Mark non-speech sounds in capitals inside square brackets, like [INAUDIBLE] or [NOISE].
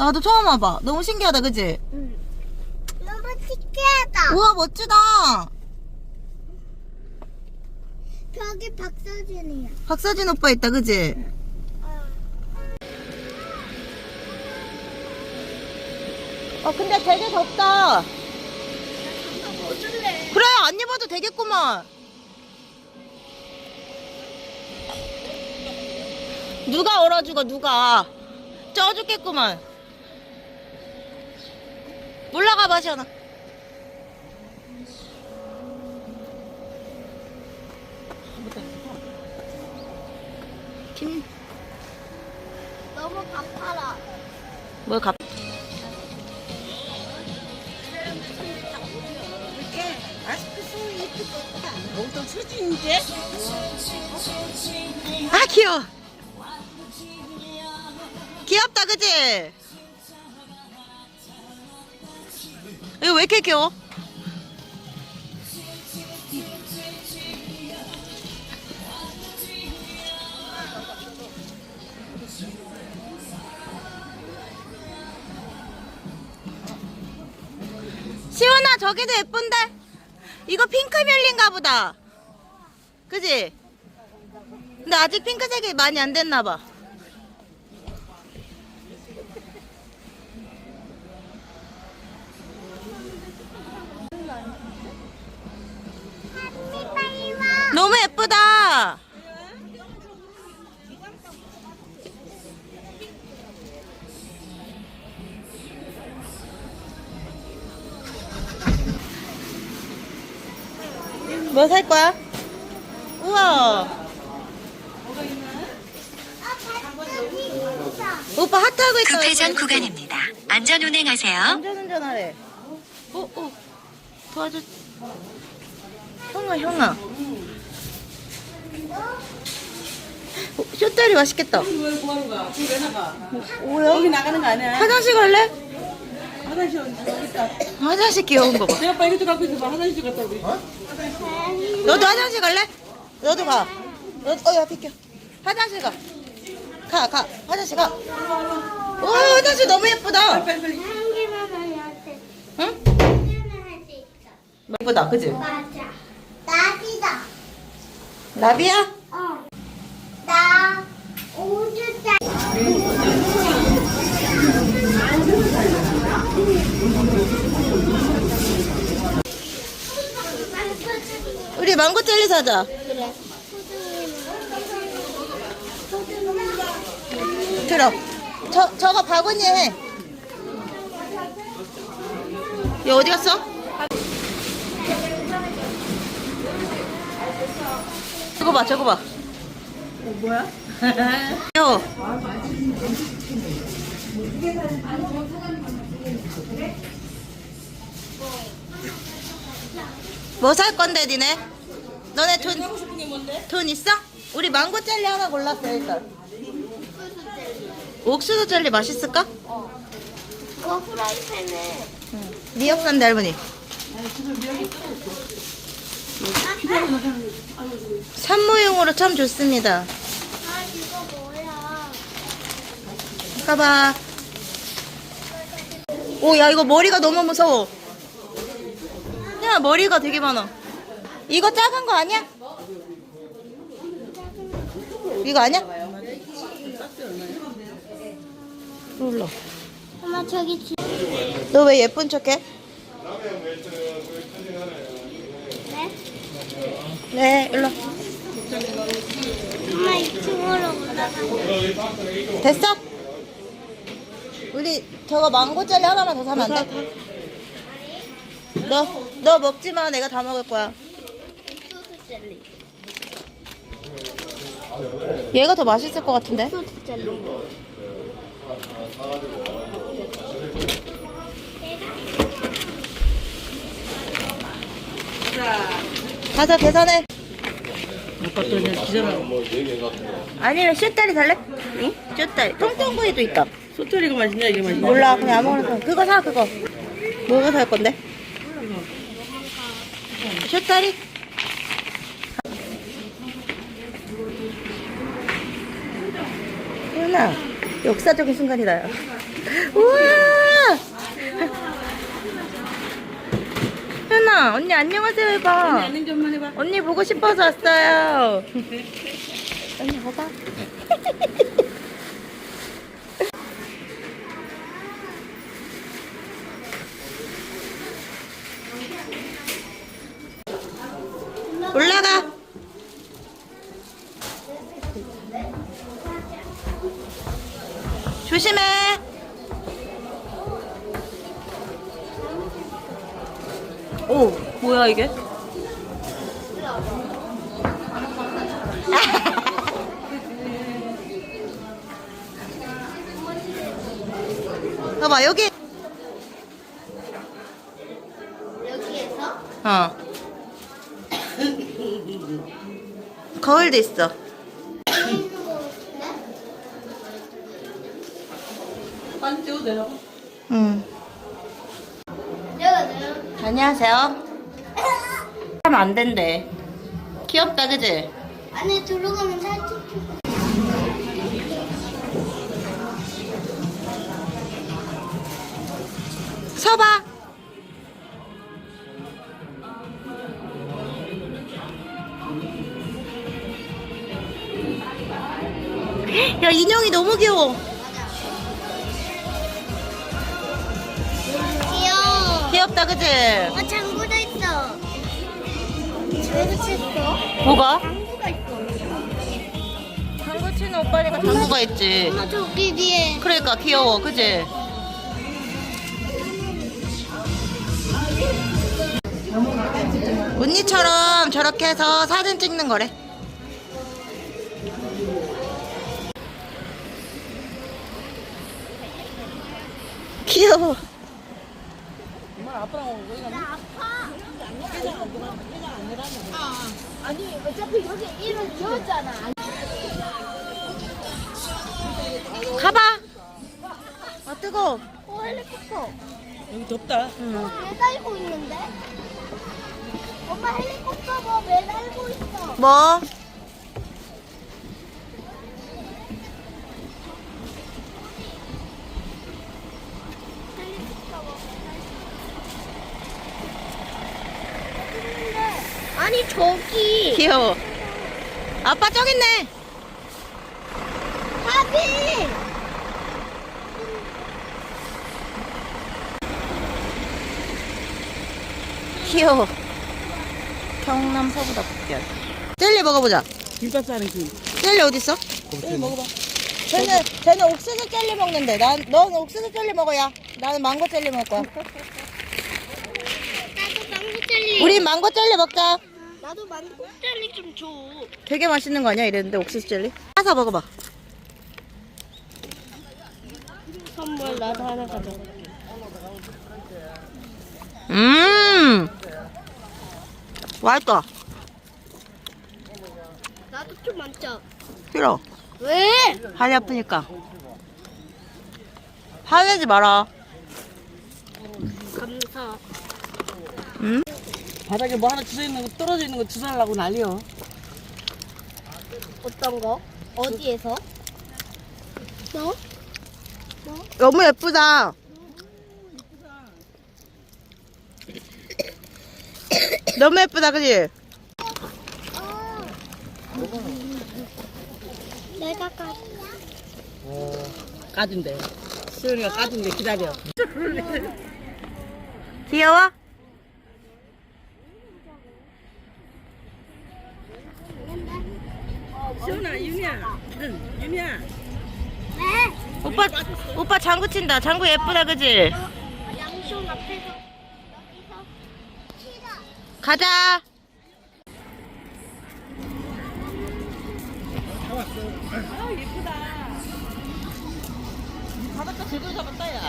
나도 처음 와봐. 너무 신기하다, 그지? 응. 너무 신기하다. 우와, 멋지다. 저기 박서준이야. 박서진 오빠 있다, 그지? 어, 근데 되게 덥다. 그래, 안 입어도 되겠구만. 누가 얼어주고, 누가. 쪄 죽겠구만. 올라가 봐, 시원아. 김, 너무 바빠라. 뭘. 엄청 수진인데? 아, 귀여워. 귀엽다, 그지? 이거 왜 이렇게 귀여워? 시원아, 저기도 예쁜데? 이거 핑크뮬린가 보다. 그지? 근데 아직 핑크색이 많이 안 됐나 봐. 뭐 살 거야? 우와. 오빠 하트하고 있다. 급회전 구간입니다. 안전 운행하세요. 안전운전하래. 어, 어. 도와줘. 형아, 형아. 어, 쇼다리 맛있겠다. 왜 뭐하는 거야? 지금 왜 나가? 뭐야? 여기 나가는 거 아니야? 화장실 갈래? 화장실 있다. 화장실 귀여운 거 봐. 내 아빠 이것도 갖고 있어 봐. 화장실 갔다 오기. 너도 화장실 갈래? 너도 가. 너, 어, 야, 비켜. 화장실 가. 가, 가. 화장실 가. 와, 화장실 너무 예쁘다. 빨리 빨리. 한 개만 하면 돼. 응? 한 개만 할 수 있어. 예쁘다, 그지? 맞아. 나비다. 나비야? 어. 나 우주자. 우리 망고 젤리 사자. 그래. 들어. 저, 저거 바구니 해. 얘 어디 갔어? 저거 봐, 저거 봐. 어, 뭐야? [LAUGHS] 귀여워. 뭐 살 건데, 니네? 너네 돈, 하고 싶은 게 뭔데? 돈 있어? 우리 망고 젤리 하나 골랐어, 일단. 옥수수 젤리 맛있을까? 그거 후라이팬에. 미역 산대 할머니. 산모용으로 참 좋습니다. 아 이거 뭐야? 가봐. 오, 야, 이거 머리가 너무 무서워. 야, 머리가 되게 많아. 이거 작은 거 아니야? 이거 아니야? 몰라. 엄마 저기 지- 너 왜 예쁜 척해? 네? 네, 일로. 엄마 2층으로 올라가. 됐어? 우리 저거 망고 젤리 하나만 더 사면 안 돼? 너, 너 먹지 마. 내가 다 먹을 거야. 소스 젤리. 얘가 더 맛있을 것 같은데? 소스 젤리. 가서 계산해. 아빠 또 이제 기절하고. 아니면 슈다리 살래? 응? 슈다리. 통통구이도 있다. 소토리가 맛있냐 이게 맛있냐? 몰라. 그냥 아무거나 사. 그거 사, 그거. 뭐가 살 건데? 슈다리? 현아. 역사적인 순간이다. 우와! 현아, 언니 안녕하세요 해봐. 안녕 좀만 해봐. 언니 보고 싶어서 왔어요. [LAUGHS] 언니 봐봐. 올라가. 조심해. 오, 뭐야 이게? [LAUGHS] 봐봐 여기. 여기에서 어. 거울도 있어. 있는 거 같은데? 뛰어 내려가. 응. 안녕하세요. 하면 안 된대. 귀엽다, 그지? 안에 들어가면 살짝 좀- 서봐. 야, 인형이 너무 귀여워. 그지? 아 장구도 있어. 집에서 쳤어? 뭐가? 장구가 있어. 장구 치는 오빠니까 장구가 있지. 엄마 저기 뒤에. 그러니까 귀여워, 그지? 언니처럼 저렇게 해서 사진 찍는 거래. 귀여워. 아빠랑 어디 갔나? 아니 어차피 여기 이름 지웠잖아. 가봐. 아 뜨거. 어 헬리콥터. 여기 덥다. 응. 매달고 있는데? 엄마 헬리콥터 뭐 매달고 있어. 뭐? 아니 저기 귀여워. 아빠 저기 있네. 하비 귀여워. 경남 서부다 북별. 젤리 먹어보자. 김밥 싸는 그. 젤리 어디 있어? 네, 먹어봐. 쟤는 쟤는 옥수수 젤리 먹는데 난 넌 옥수수 젤리 먹어야. 나는 망고 젤리 먹을 거야. 나도 망고 젤리 우리 망고 젤리 먹자. 나도 망고 젤리 좀 줘. 되게 맛있는 거 아니야? 이랬는데 옥수수 젤리? 사서 먹어봐. 선물 나도 하나 가져. 음. 맛있다. 나도 좀 많자. 싫어. 왜? 팔이 아프니까. 화내지 마라. 감사. 응? 바닥에 뭐 하나 주워 있는 거 떨어져 있는 거 주워달라고 난리여. 어떤 거? 어디에서? 너? 너무 예쁘다. 너무 예쁘다, 그지? 내가 가. 까준대. 수연이가 까준대 기다려. 귀여워? 수연아, 윤이야. 응, 윤이야. 네. 오빠, 오빠 장구 친다. 장구 예쁘다, 그지? 양손 앞에서. 가자. 아, 예쁘다. 바닷가 제대로 잡았다, 야.